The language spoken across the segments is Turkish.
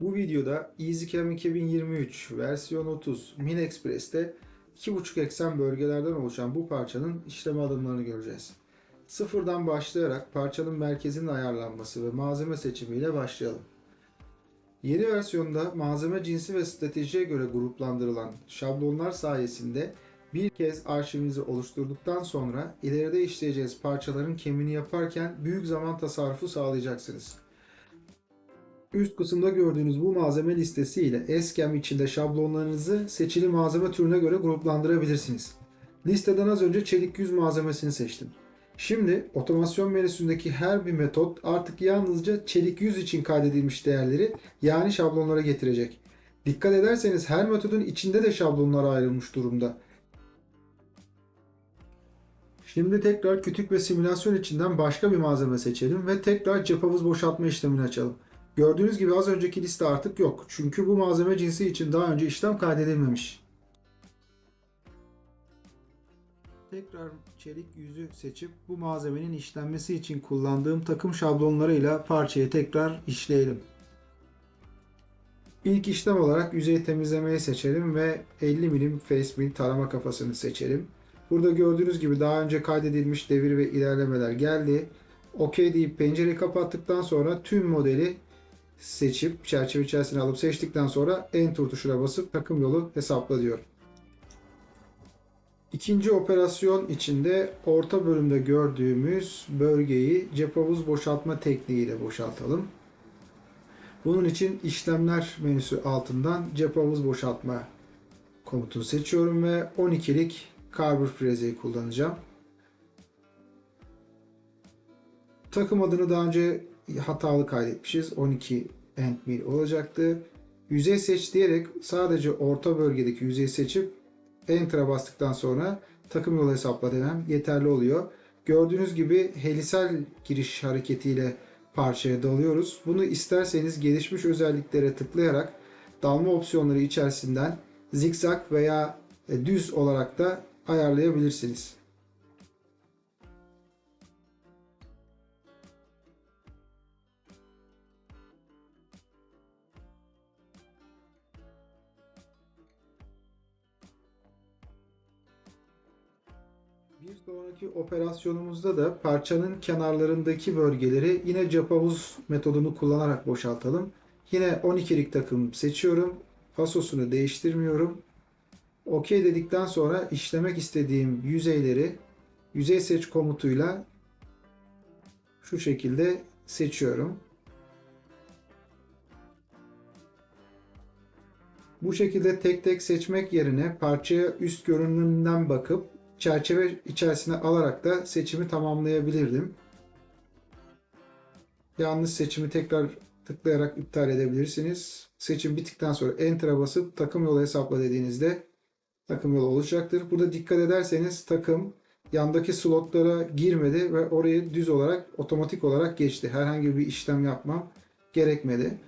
Bu videoda EasyCam 2023 versiyon 30 Mini Express'te 2.5 eksen bölgelerden oluşan bu parçanın işleme adımlarını göreceğiz. Sıfırdan başlayarak parçanın merkezinin ayarlanması ve malzeme seçimiyle başlayalım. Yeni versiyonda malzeme cinsi ve stratejiye göre gruplandırılan şablonlar sayesinde bir kez arşivinizi oluşturduktan sonra ileride işleyeceğiniz parçaların kemini yaparken büyük zaman tasarrufu sağlayacaksınız. Üst kısımda gördüğünüz bu malzeme listesi ile Eskem içinde şablonlarınızı seçili malzeme türüne göre gruplandırabilirsiniz. Listeden az önce çelik yüz malzemesini seçtim. Şimdi otomasyon menüsündeki her bir metot artık yalnızca çelik yüz için kaydedilmiş değerleri yani şablonlara getirecek. Dikkat ederseniz her metodun içinde de şablonlara ayrılmış durumda. Şimdi tekrar kütük ve simülasyon içinden başka bir malzeme seçelim ve tekrar cep havuz boşaltma işlemini açalım. Gördüğünüz gibi az önceki liste artık yok. Çünkü bu malzeme cinsi için daha önce işlem kaydedilmemiş. Tekrar çelik yüzü seçip bu malzemenin işlenmesi için kullandığım takım şablonlarıyla parçayı tekrar işleyelim. İlk işlem olarak yüzey temizlemeyi seçelim ve 50 milim face mill tarama kafasını seçelim. Burada gördüğünüz gibi daha önce kaydedilmiş devir ve ilerlemeler geldi. OK deyip pencereyi kapattıktan sonra tüm modeli seçip çerçeve içerisine alıp seçtikten sonra Enter tuşuna basıp takım yolu hesapla diyor. İkinci operasyon içinde orta bölümde gördüğümüz bölgeyi cep havuz boşaltma tekniğiyle boşaltalım. Bunun için işlemler menüsü altından cep havuz boşaltma komutunu seçiyorum ve 12'lik karbür frezeyi kullanacağım. Takım adını daha önce hatalı kaydetmişiz. 12 end mil olacaktı. Yüzey seç diyerek sadece orta bölgedeki yüzeyi seçip Enter'a bastıktan sonra takım yolu hesapla demem yeterli oluyor. Gördüğünüz gibi helisel giriş hareketiyle parçaya dalıyoruz. Bunu isterseniz gelişmiş özelliklere tıklayarak dalma opsiyonları içerisinden zikzak veya düz olarak da ayarlayabilirsiniz. Bir sonraki operasyonumuzda da parçanın kenarlarındaki bölgeleri yine cep havuz metodunu kullanarak boşaltalım. Yine 12'lik takım seçiyorum. Fasosunu değiştirmiyorum. OK dedikten sonra işlemek istediğim yüzeyleri yüzey seç komutuyla şu şekilde seçiyorum. Bu şekilde tek tek seçmek yerine parçaya üst görünümünden bakıp çerçeve içerisine alarak da seçimi tamamlayabilirdim. Yanlış seçimi tekrar tıklayarak iptal edebilirsiniz. Seçim bittikten sonra Enter'a basıp takım yolu hesapla dediğinizde takım yolu olacaktır. Burada dikkat ederseniz takım yandaki slotlara girmedi ve orayı düz olarak otomatik olarak geçti. Herhangi bir işlem yapmam gerekmedi.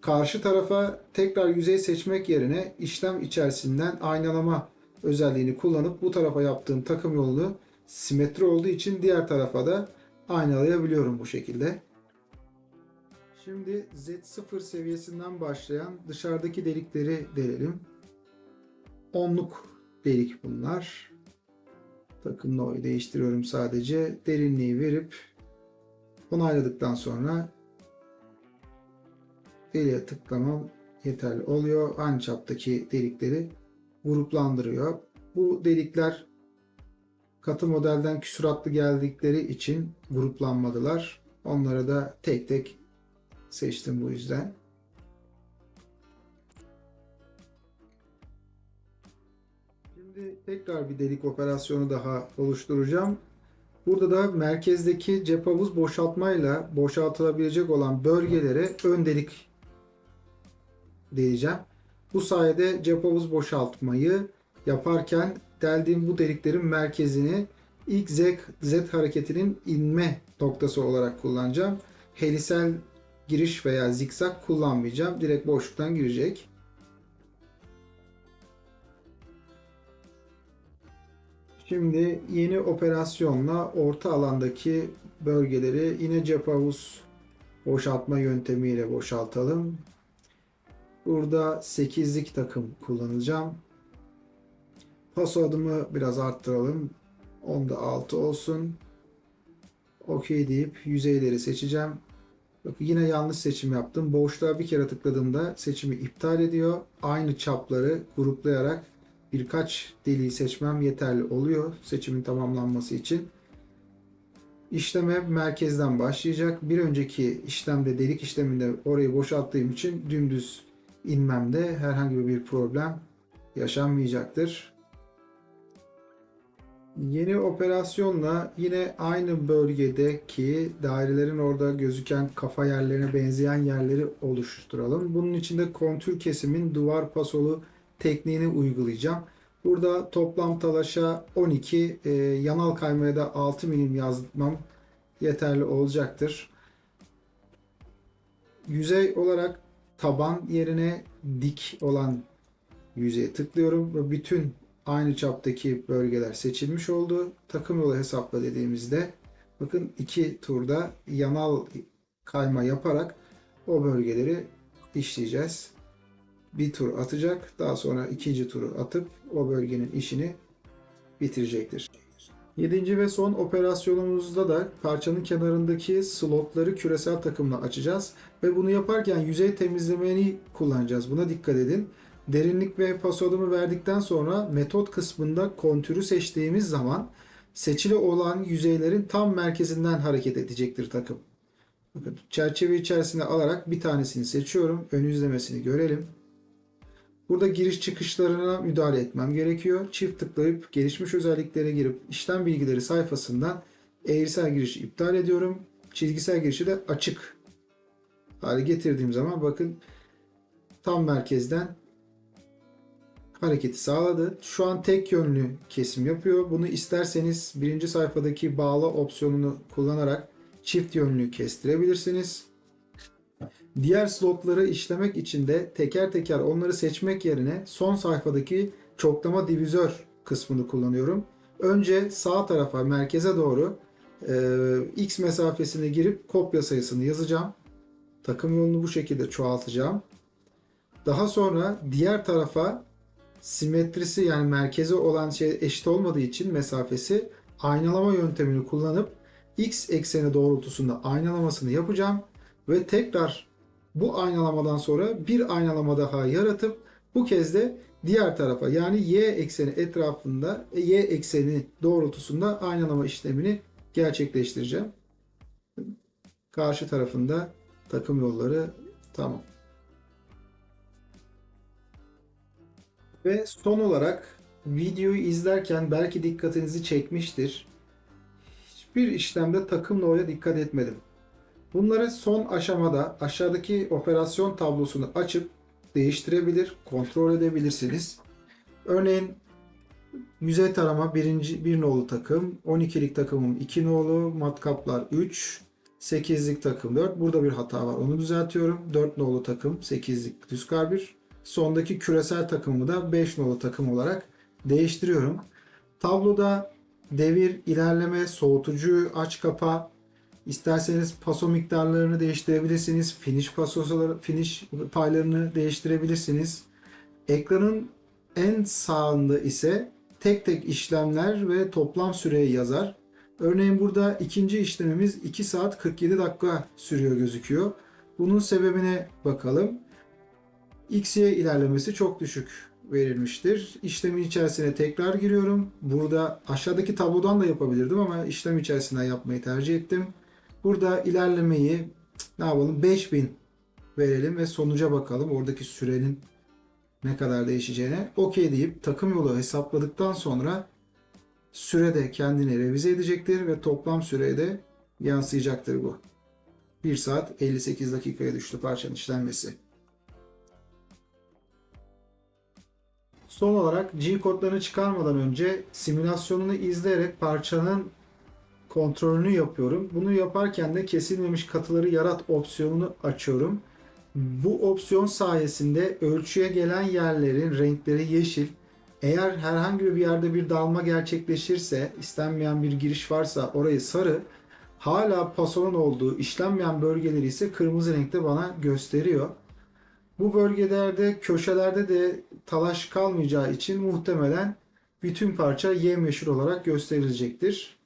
Karşı tarafa tekrar yüzey seçmek yerine işlem içerisinden aynalama özelliğini kullanıp bu tarafa yaptığım takım yolunu simetri olduğu için diğer tarafa da aynalayabiliyorum bu şekilde. Şimdi Z0 seviyesinden başlayan dışarıdaki delikleri delelim. Onluk delik bunlar. Takım noyu değiştiriyorum sadece. Derinliği verip onayladıktan sonra deliğe tıklamam yeterli oluyor. Aynı çaptaki delikleri gruplandırıyor. Bu delikler katı modelden küsuratlı geldikleri için gruplanmadılar. Onları da tek tek seçtim bu yüzden. Şimdi tekrar bir delik operasyonu daha oluşturacağım. Burada da merkezdeki cep havuz boşaltmayla boşaltılabilecek olan bölgelere ön delik diyeceğim. Bu sayede cep havuz boşaltmayı yaparken deldiğim bu deliklerin merkezini ilk Z, Z hareketinin inme noktası olarak kullanacağım. Helisel giriş veya zikzak kullanmayacağım. Direkt boşluktan girecek. Şimdi yeni operasyonla orta alandaki bölgeleri yine cep havuz boşaltma yöntemiyle boşaltalım. Burada 8'lik takım kullanacağım. Paso adımı biraz arttıralım. Onda 6 olsun. OK deyip yüzeyleri seçeceğim. Bak yine yanlış seçim yaptım. Boşluğa bir kere tıkladığımda seçimi iptal ediyor. Aynı çapları gruplayarak birkaç deliği seçmem yeterli oluyor seçimin tamamlanması için. İşleme merkezden başlayacak. Bir önceki işlemde delik işleminde orayı boşalttığım için dümdüz inmemde herhangi bir problem yaşanmayacaktır. Yeni operasyonla yine aynı bölgedeki dairelerin orada gözüken kafa yerlerine benzeyen yerleri oluşturalım. Bunun için de kontür kesimin duvar pasolu tekniğini uygulayacağım. Burada toplam talaşa 12, e, yanal kaymaya da 6 milim yazmam yeterli olacaktır. Yüzey olarak taban yerine dik olan yüzeye tıklıyorum ve bütün aynı çaptaki bölgeler seçilmiş oldu. Takım yolu hesapla dediğimizde bakın iki turda yanal kayma yaparak o bölgeleri işleyeceğiz. Bir tur atacak. Daha sonra ikinci turu atıp o bölgenin işini bitirecektir. Yedinci ve son operasyonumuzda da parçanın kenarındaki slotları küresel takımla açacağız. Ve bunu yaparken yüzey temizlemeni kullanacağız. Buna dikkat edin. Derinlik ve pas verdikten sonra metot kısmında kontürü seçtiğimiz zaman seçili olan yüzeylerin tam merkezinden hareket edecektir takım. Bakın çerçeve içerisine alarak bir tanesini seçiyorum. Ön yüzlemesini görelim. Burada giriş çıkışlarına müdahale etmem gerekiyor. Çift tıklayıp gelişmiş özelliklere girip işlem bilgileri sayfasından eğrisel girişi iptal ediyorum. Çizgisel girişi de açık hale getirdiğim zaman bakın tam merkezden hareketi sağladı. Şu an tek yönlü kesim yapıyor. Bunu isterseniz birinci sayfadaki bağla opsiyonunu kullanarak çift yönlü kestirebilirsiniz. Diğer slotları işlemek için de teker teker onları seçmek yerine son sayfadaki çoklama divizör kısmını kullanıyorum. Önce sağ tarafa merkeze doğru e, x mesafesine girip kopya sayısını yazacağım. Takım yolunu bu şekilde çoğaltacağım. Daha sonra diğer tarafa simetrisi yani merkezi olan şey eşit olmadığı için mesafesi aynalama yöntemini kullanıp x ekseni doğrultusunda aynalamasını yapacağım ve tekrar bu aynalamadan sonra bir aynalama daha yaratıp bu kez de diğer tarafa yani y ekseni etrafında y ekseni doğrultusunda aynalama işlemini gerçekleştireceğim. Karşı tarafında takım yolları tamam. Ve son olarak videoyu izlerken belki dikkatinizi çekmiştir. Hiçbir işlemde takım no'ya dikkat etmedim. Bunları son aşamada aşağıdaki operasyon tablosunu açıp değiştirebilir, kontrol edebilirsiniz. Örneğin yüzey tarama birinci bir nolu takım, 12'lik takımım 2 nolu, matkaplar 3, 8'lik takım 4. Burada bir hata var. Onu düzeltiyorum. 4 nolu takım 8'lik düz karbür. Sondaki küresel takımı da 5 nolu takım olarak değiştiriyorum. Tabloda devir, ilerleme, soğutucu, aç kapa, isterseniz paso miktarlarını değiştirebilirsiniz. Finish pasoları, finish paylarını değiştirebilirsiniz. Ekranın en sağında ise tek tek işlemler ve toplam süreyi yazar. Örneğin burada ikinci işlemimiz 2 saat 47 dakika sürüyor gözüküyor. Bunun sebebine bakalım. XY ilerlemesi çok düşük verilmiştir. İşlemin içerisine tekrar giriyorum. Burada aşağıdaki tablodan da yapabilirdim ama işlem içerisinden yapmayı tercih ettim. Burada ilerlemeyi ne yapalım 5000 verelim ve sonuca bakalım. Oradaki sürenin ne kadar değişeceğine. OK deyip takım yolu hesapladıktan sonra sürede kendini revize edecektir ve toplam süreye de yansıyacaktır bu. 1 saat 58 dakikaya düştü parçanın işlenmesi. Son olarak G kodlarını çıkarmadan önce simülasyonunu izleyerek parçanın kontrolünü yapıyorum. Bunu yaparken de kesilmemiş katıları yarat opsiyonunu açıyorum. Bu opsiyon sayesinde ölçüye gelen yerlerin renkleri yeşil. Eğer herhangi bir yerde bir dalma gerçekleşirse, istenmeyen bir giriş varsa orayı sarı, hala pasonun olduğu işlenmeyen bölgeleri ise kırmızı renkte bana gösteriyor. Bu bölgelerde köşelerde de talaş kalmayacağı için muhtemelen bütün parça yemyeşil olarak gösterilecektir.